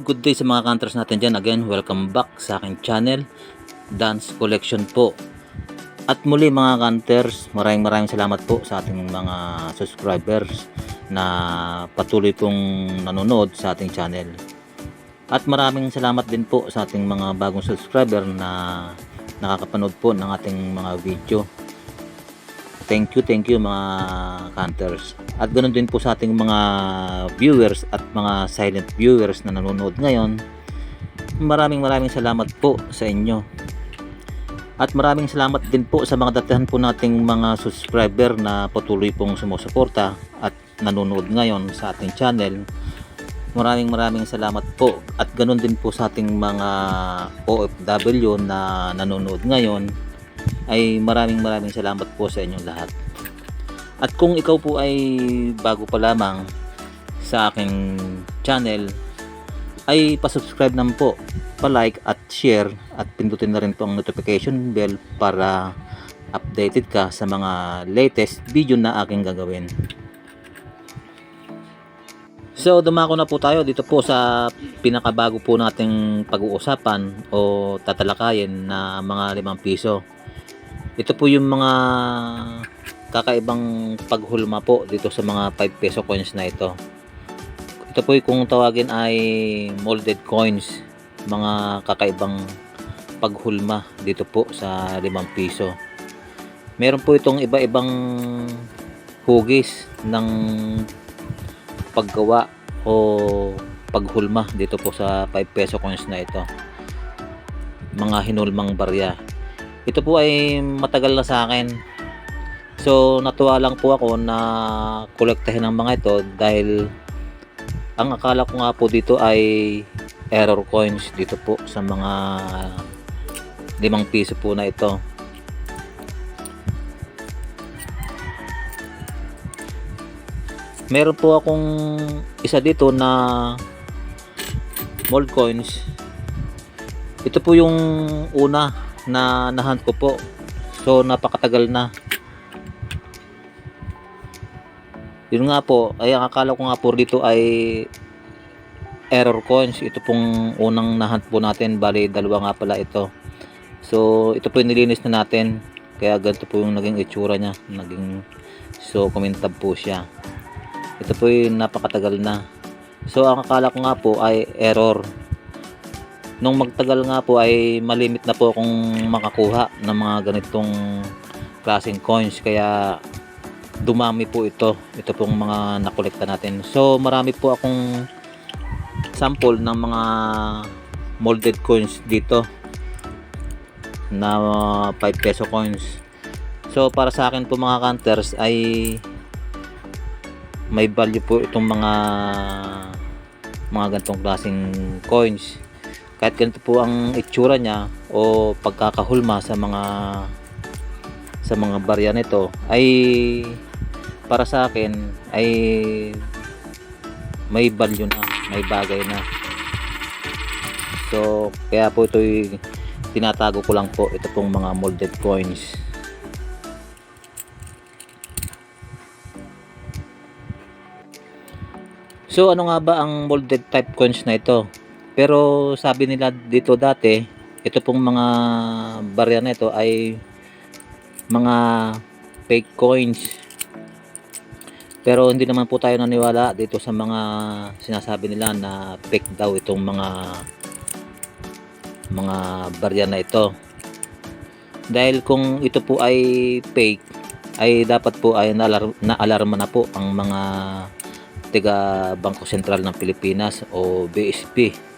Good day sa mga counters natin dyan. Again, welcome back sa aking channel, Dance Collection po. At muli mga counters, maraming maraming salamat po sa ating mga subscribers na patuloy pong nanonood sa ating channel. At maraming salamat din po sa ating mga bagong subscriber na nakakapanood po ng ating mga video. Thank you, thank you mga counters. At ganoon din po sa ating mga viewers at mga silent viewers na nanonood ngayon. Maraming maraming salamat po sa inyo. At maraming salamat din po sa mga datihan po nating mga subscriber na patuloy pong sumusuporta at nanonood ngayon sa ating channel. Maraming maraming salamat po. At ganoon din po sa ating mga OFW na nanonood ngayon ay maraming maraming salamat po sa inyong lahat. At kung ikaw po ay bago pa lamang sa aking channel, ay pasubscribe naman po, pa-like at share at pindutin na rin po ang notification bell para updated ka sa mga latest video na aking gagawin. So dumako na po tayo dito po sa pinakabago po nating pag-uusapan o tatalakayin na mga limang piso. Ito po yung mga kakaibang paghulma po dito sa mga 5 peso coins na ito. Ito po kung tawagin ay molded coins, mga kakaibang paghulma dito po sa 5 piso. Meron po itong iba-ibang hugis ng paggawa o paghulma dito po sa 5 peso coins na ito. Mga hinulmang barya ito po ay matagal na sa akin. So natuwa lang po ako na kolektahin ang mga ito dahil ang akala ko nga po dito ay error coins dito po sa mga limang piso po na ito. Meron po akong isa dito na mold coins. Ito po yung una na nahunt ko po. So napakatagal na. Yun nga po, ay akala ko nga po dito ay error coins. Ito pong unang nahunt po natin, bali dalawa nga pala ito. So ito po yung nilinis na natin. Kaya ganito po yung naging itsura niya. Naging so kumintab po siya. Ito po yung napakatagal na. So ang akala ko nga po ay error nung magtagal nga po ay malimit na po akong makakuha ng mga ganitong klaseng coins. Kaya dumami po ito. Ito pong mga nakolekta natin. So marami po akong sample ng mga molded coins dito na 5 peso coins. So para sa akin po mga counters ay may value po itong mga mga ganitong klaseng coins kahit ganito po ang itsura niya o pagkakahulma sa mga sa mga barya nito ay para sa akin ay may value na may bagay na. So kaya po ito tinatago ko lang po ito pong mga molded coins. So ano nga ba ang molded type coins na ito pero sabi nila dito dati, ito pong mga barya na ito ay mga fake coins. Pero hindi naman po tayo naniwala dito sa mga sinasabi nila na fake daw itong mga mga barya na ito. Dahil kung ito po ay fake, ay dapat po ay naalarma na po ang mga tiga Bangko Sentral ng Pilipinas o BSP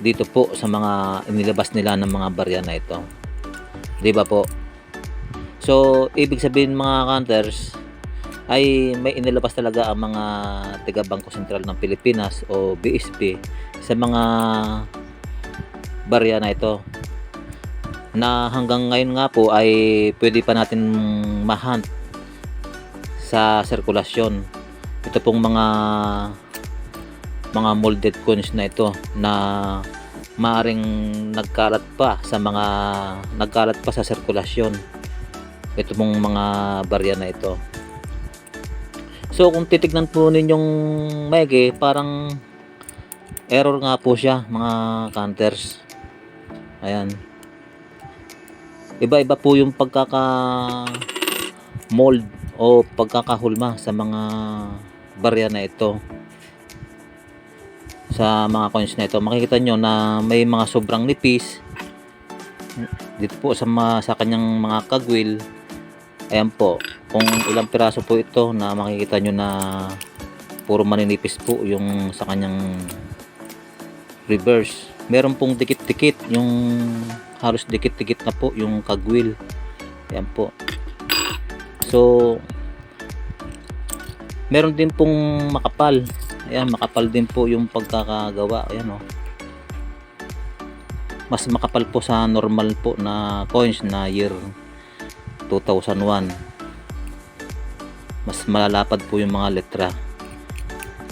dito po sa mga inilabas nila ng mga barya na ito. 'Di ba po? So, ibig sabihin mga counters ay may inilabas talaga ang mga taga Bangko Sentral ng Pilipinas o BSP sa mga barya na ito na hanggang ngayon nga po ay pwede pa natin mahunt sa sirkulasyon ito pong mga mga molded coins na ito na maaring nagkalat pa sa mga nagkalat pa sa sirkulasyon. Ito mong mga barya na ito. So kung titignan po ninyong maigi parang error nga po siya mga counters. Ayan. Iba-iba po yung pagkaka mold o pagkakahulma sa mga barya na ito sa mga coins na ito. Makikita nyo na may mga sobrang nipis. Dito po sa, mga, sa kanyang mga kagwil. Ayan po. Kung ilang piraso po ito na makikita nyo na puro maninipis po yung sa kanyang reverse. Meron pong dikit-dikit. Yung halos dikit-dikit na po yung kagwil. Ayan po. So meron din pong makapal ayan makapal din po yung pagkakagawa ayan o mas makapal po sa normal po na coins na year 2001 mas malalapad po yung mga letra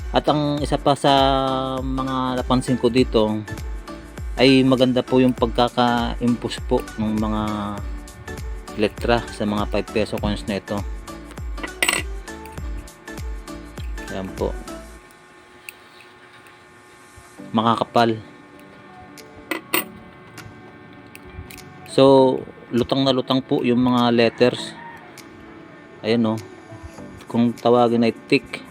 at ang isa pa sa mga napansin ko dito ay maganda po yung pagkaka-impose po ng mga letra sa mga 5 peso coins na ito. Ayan po. Makakapal. So, lutang na lutang po yung mga letters. Ayan o. Kung tawagin ay thick.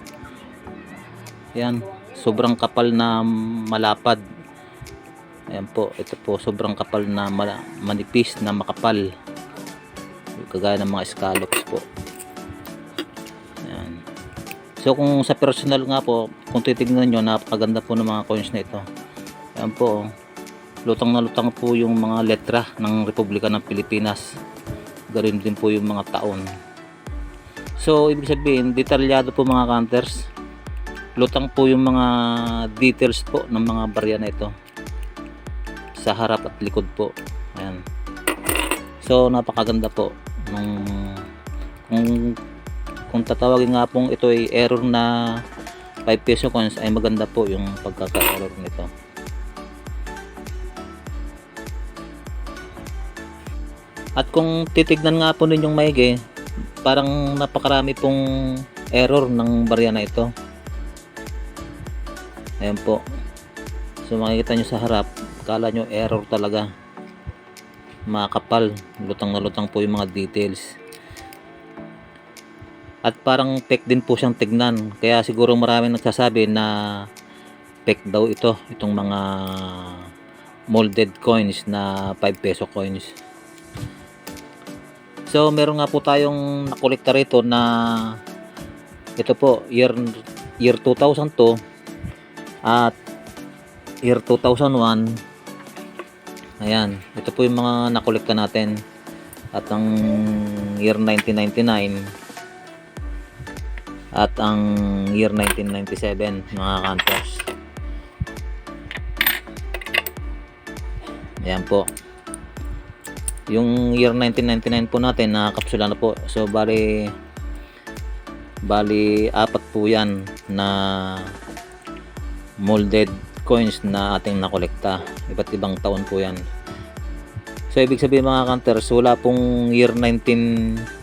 Ayan. Sobrang kapal na malapad. Ayan po. Ito po. Sobrang kapal na manipis na makapal. Kagaya ng mga scallops po. So kung sa personal nga po, kung titignan nyo, napakaganda po ng mga coins na ito. Ayan po. oh. Lutang na lutang po yung mga letra ng Republika ng Pilipinas. Garin din po yung mga taon. So, ibig sabihin, detalyado po mga counters. Lutang po yung mga details po ng mga barya na ito. Sa harap at likod po. Ayan. So, napakaganda po. Nung, kung, kung tatawagin nga pong ito ay error na 5 peso coins ay maganda po yung pagkaka-error nito. At kung titignan nga po ninyong maigi, parang napakarami pong error ng barya na ito. Ayan po. So makikita nyo sa harap, kala nyo error talaga. Makapal, lutang na lutang po yung mga details. At parang fake din po siyang tignan. Kaya siguro maraming nagsasabi na fake daw ito, itong mga molded coins na 5 peso coins. So, meron nga po tayong nakolekta rito na ito po, year, year 2002 at year 2001. Ayan, ito po yung mga nakolekta natin. At ang year 1999 at ang year 1997 mga counters. Ayan po. Yung year 1999 po natin na kapsula na po. So bali bali apat po yan na molded coins na ating nakolekta. Iba't ibang taon po yan. So ibig sabihin mga counters wala pong year 19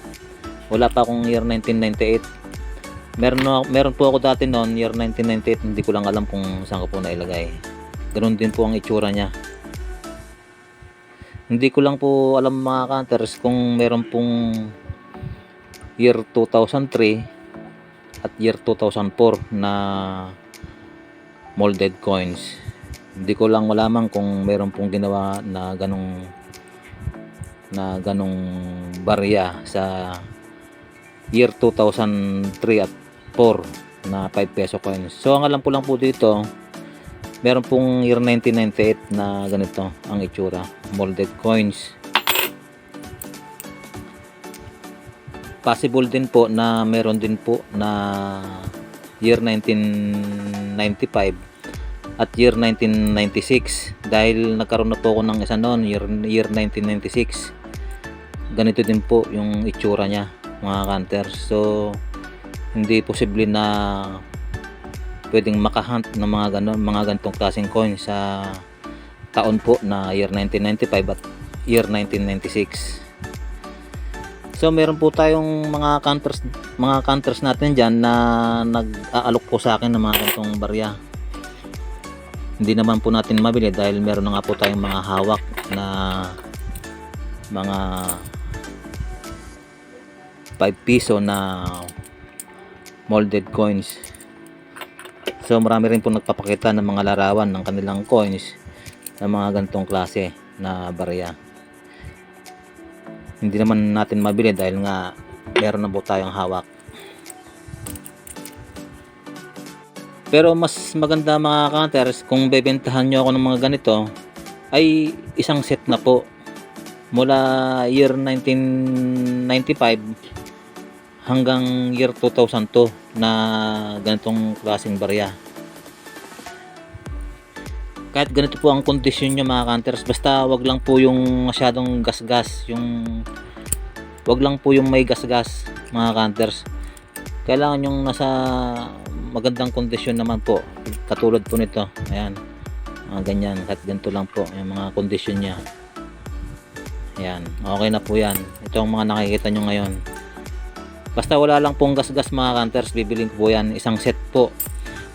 wala pa akong year 1998 meron, meron po ako dati noon year 1998 hindi ko lang alam kung saan ko po nailagay ganun din po ang itsura niya hindi ko lang po alam mga counters kung meron pong year 2003 at year 2004 na molded coins. Hindi ko lang malaman kung meron pong ginawa na ganong na ganong barya sa year 2003 at 4 na 5 peso coins. So ang alam ko lang po dito meron pong year 1998 na ganito ang itsura. Molded coins. Possible din po na meron din po na year 1995 at year 1996 dahil nagkaroon na po ako ng isa noon year, year 1996 ganito din po yung itsura niya mga counter so hindi posible na pwedeng makahunt ng mga ganon, mga ganitong klaseng coin sa taon po na year 1995 at year 1996. So meron po tayong mga counters mga counters natin diyan na nag-aalok po sa akin ng mga ganitong barya. hindi naman po natin mabili dahil meron nga po tayong mga hawak na mga 5 piso na molded coins. So marami rin po nagpapakita ng mga larawan ng kanilang coins ng mga ganitong klase na barya. Hindi naman natin mabili dahil nga meron na po tayong hawak. Pero mas maganda mga counters kung bebentahan nyo ako ng mga ganito ay isang set na po. Mula year 1995 hanggang year 2002 na ganitong klaseng barya. Kahit ganito po ang kondisyon nyo mga counters basta wag lang po yung masyadong gasgas yung wag lang po yung may gasgas mga counters kailangan yung nasa magandang kondisyon naman po katulad po nito. Ayan mga ganyan kahit ganito lang po yung mga kondisyon niya. Ayan okay na po yan. Ito ang mga nakikita nyo ngayon basta wala lang pong gasgas mga counters bibiling ko po yan. Isang set po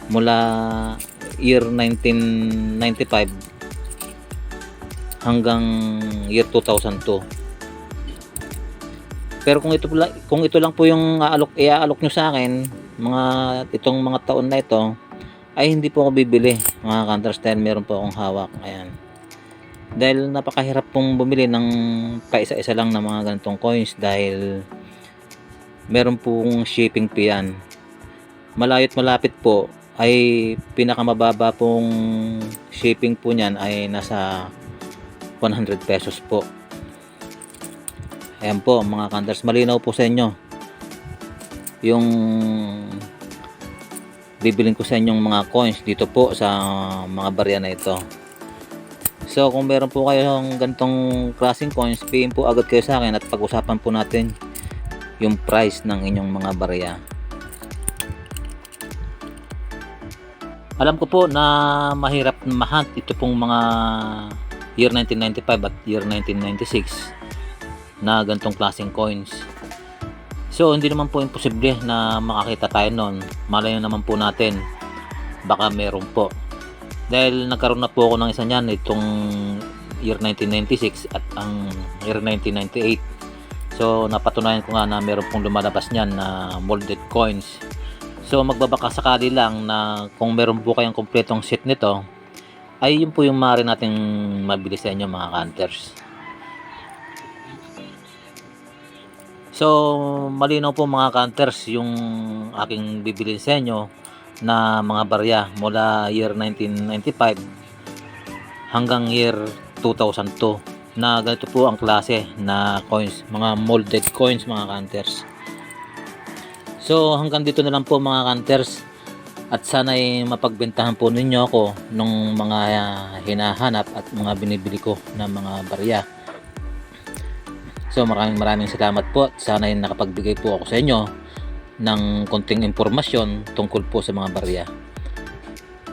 mula year 1995 hanggang year 2002 pero kung ito kung ito lang po yung aalok iaalok nyo sa akin mga itong mga taon na ito ay hindi po ako bibili mga counters dahil meron po akong hawak. Ayan. Dahil napakahirap pong bumili ng paisa-isa lang ng mga ganitong coins dahil meron pong shipping fee yan. Malayo't malapit po ay pinakamababa pong shipping po niyan ay nasa 100 pesos po. Ayan po mga counters malinaw po sa inyo yung bibiling ko sa inyong mga coins dito po sa mga barya na ito. So kung meron po kayong ganitong klaseng coins PM po agad kayo sa akin at pag-usapan po natin yung price ng inyong mga barya alam ko po na mahirap mahunt ito pong mga year 1995 at year 1996 na ganitong klaseng coins So hindi naman po imposible na makakita tayo noon. Malayo naman po natin. Baka meron po. Dahil nagkaroon na po ako ng isa niyan itong year 1996 at ang year 1998. So napatunayan ko nga na meron pong lumalabas niyan na molded coins. So magbabaka sakali lang na kung meron po kayong kompletong set nito ay yun po yung maaari nating mabili sa inyo mga hunters. So, malinaw po mga counters yung aking bibilin sa inyo na mga barya mula year 1995 hanggang year 2002 na ganito po ang klase na coins, mga molded coins mga counters. So, hanggang dito na lang po mga counters at sana'y mapagbentahan po ninyo ako ng mga hinahanap at mga binibili ko na mga barya. So maraming maraming salamat po sana yung nakapagbigay po ako sa inyo ng konting impormasyon tungkol po sa mga barya.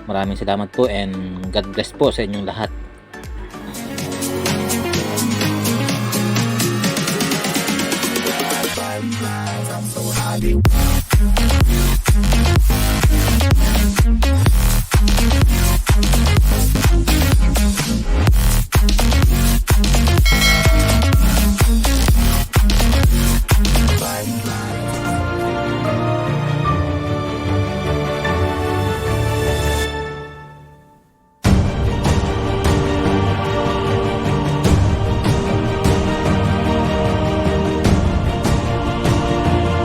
Maraming salamat po and God bless po sa inyong lahat.